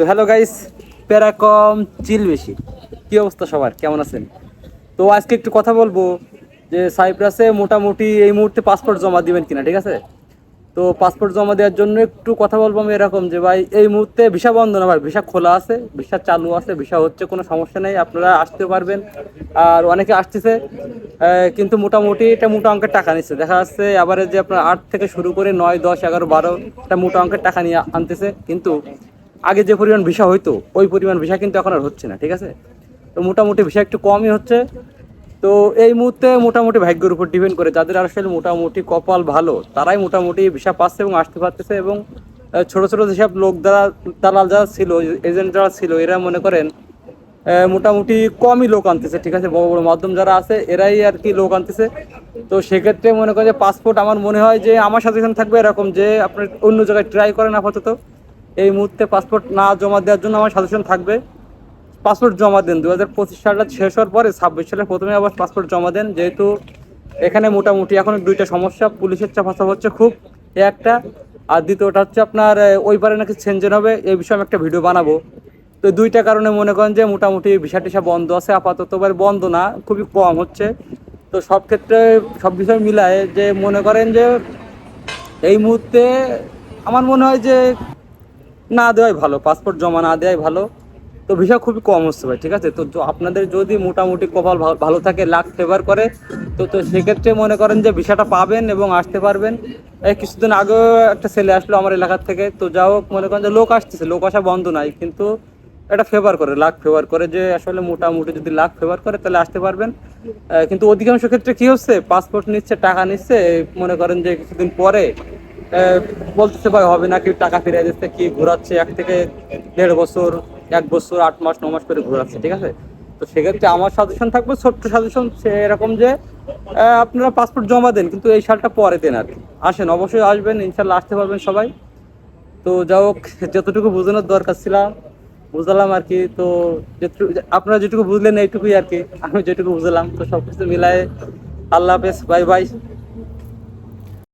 তো hello guys প্যারাকম চিল বেশি। কি অবস্থা সবার? কেমন আছেন? তো আজকে একটু কথা বলব যে সাইপ্রাসে মোটামুটি এই মুহূর্তে পাসপোর্ট জমা দিবেন কিনা, ঠিক আছে? তো পাসপোর্ট জমা দেওয়ার জন্য একটু কথা বলব আমি এরকম যে ভাই, এই মুহূর্তে ভিসা বন্ধ না ভাই, ভিসা খোলা আছে, ভিসা চালু আছে, ভিসা হচ্ছে, কোনো সমস্যা নেই, আপনারা আসতে পারবেন। আর অনেকে আসতেছে কিন্তু মোটামুটি এটা মোটা অঙ্কের টাকা নিচ্ছে। দেখা যাচ্ছে আবার যে আপনার আট থেকে শুরু করে নয়, দশ, এগারো, বারো একটা মোটা অঙ্কের টাকা নিয়ে আনতেছে। কিন্তু আগে যে পরিমাণ ভিসা হইতো, ওই পরিমাণ ভিসা কিন্তু এখন আর হচ্ছে না, ঠিক আছে? তো মোটামুটি ভিসা একটু কমই হচ্ছে। তো এই মুহূর্তে মোটামুটি ভাগ্যের উপর ডিপেন্ড করে যাদের আসলে মোটামুটি কপাল ভালো, তারাই মোটামুটি ভিসা পাচ্ছে এবং আসতে পারতেছে এবং ছোট ছোট যেসব লোক দ্বারা, দালাল যারা ছিল এজেন্ট যারা ছিল, এরা মনে করেন মোটামুটি কমই লোক আনতেছে, ঠিক আছে? বড় বড় মাধ্যম যারা আছে, এরাই আর কি লোক আনতেছে। তো সেক্ষেত্রে মনে করে যে পাসপোর্ট আমার মনে হয় যে আমার সাজেশন থাকবে এরকম যে আপনি অন্য জায়গায় ট্রাই করেন আপাতত। এই মুহূর্তে পাসপোর্ট না জমা দেওয়ার জন্য আমার সাজেশন থাকবে। পাসপোর্ট জমা দেন। দু হাজার পঁচিশ শেষ হওয়ার পরে ছাব্বিশ সালে প্রথমে আবার পাসপোর্ট জমা দেন। যেহেতু এখানে মোটামুটি এখন দুইটা সমস্যা, পুলিশের চাপাচাপ হচ্ছে খুব একটা। আর দ্বিতীয়টা হচ্ছে আপনার ওই পারে নাকি চেঞ্জেন হবে, এই বিষয়ে আমি একটা ভিডিও বানাবো। তো দুইটা কারণে মনে করেন যে মোটামুটি ভিসা টিসা বন্ধ আছে। আপাতত এবার বন্ধ না, খুবই কম হচ্ছে। তো সব ক্ষেত্রে সব বিষয় মিলায় যে মনে করেন যে এই মুহূর্তে আমার মনে হয় যে না দেওয়াই ভালো পাসপোর্ট জমা না দেওয়াই ভালো। তো ভিসা খুবই কম হচ্ছে ভাই, ঠিক আছে? তো আপনাদের যদি মোটামুটি কপাল ভালো থাকে লাখ ফেভার করে, তো তো সেক্ষেত্রে মনে করেন যে ভিসাটা পাবেন এবং আসতে পারবেন। এই কিছুদিন আগেও একটা ছেলে আসলো আমার এলাকার থেকে, তো যা হোক মনে করেন যে লোক আসতেছে, লোক আসা বন্ধ নাই, কিন্তু এটা ফেভার করে লাখ ফেভার করে যে আসলে মোটামুটি যদি লাখ ফেভার করে, তাহলে আসতে পারবেন। কিন্তু অধিকাংশ ক্ষেত্রে কি হচ্ছে? পাসপোর্ট নিচ্ছে, টাকা নিচ্ছে, মনে করেন যে কিছুদিন পরে বলতেছে ভাই, হবে না কি টাকা ফিরে দিচ্ছে, কি ঘোরাচ্ছে, এক থেকে দেড় বছর, এক বছর, আট মাস, ন মাস করে ঘোরাচ্ছে, ঠিক আছে? তো সেক্ষেত্রে আমার সাজেশন থাকবে, ছোট্ট সাজেশন সে এরকম যে আপনারা পাসপোর্ট জমা দেন, কিন্তু এই সালটা পরে দেন আর কি। আসেন, অবশ্যই আসবেন, ইনশাল্লাহ আসতে পারবেন সবাই। তো যা হোক, যতটুকু বোঝানোর দরকার ছিল, বুঝলাম আর কি। তো আপনারা যেটুকু বুঝলেন, এইটুকুই আর কি। আমি যেটুকু বুঝলাম, তো সব কিছু মিলায়ে আল্লাহ হাফেজ, বাই বাই।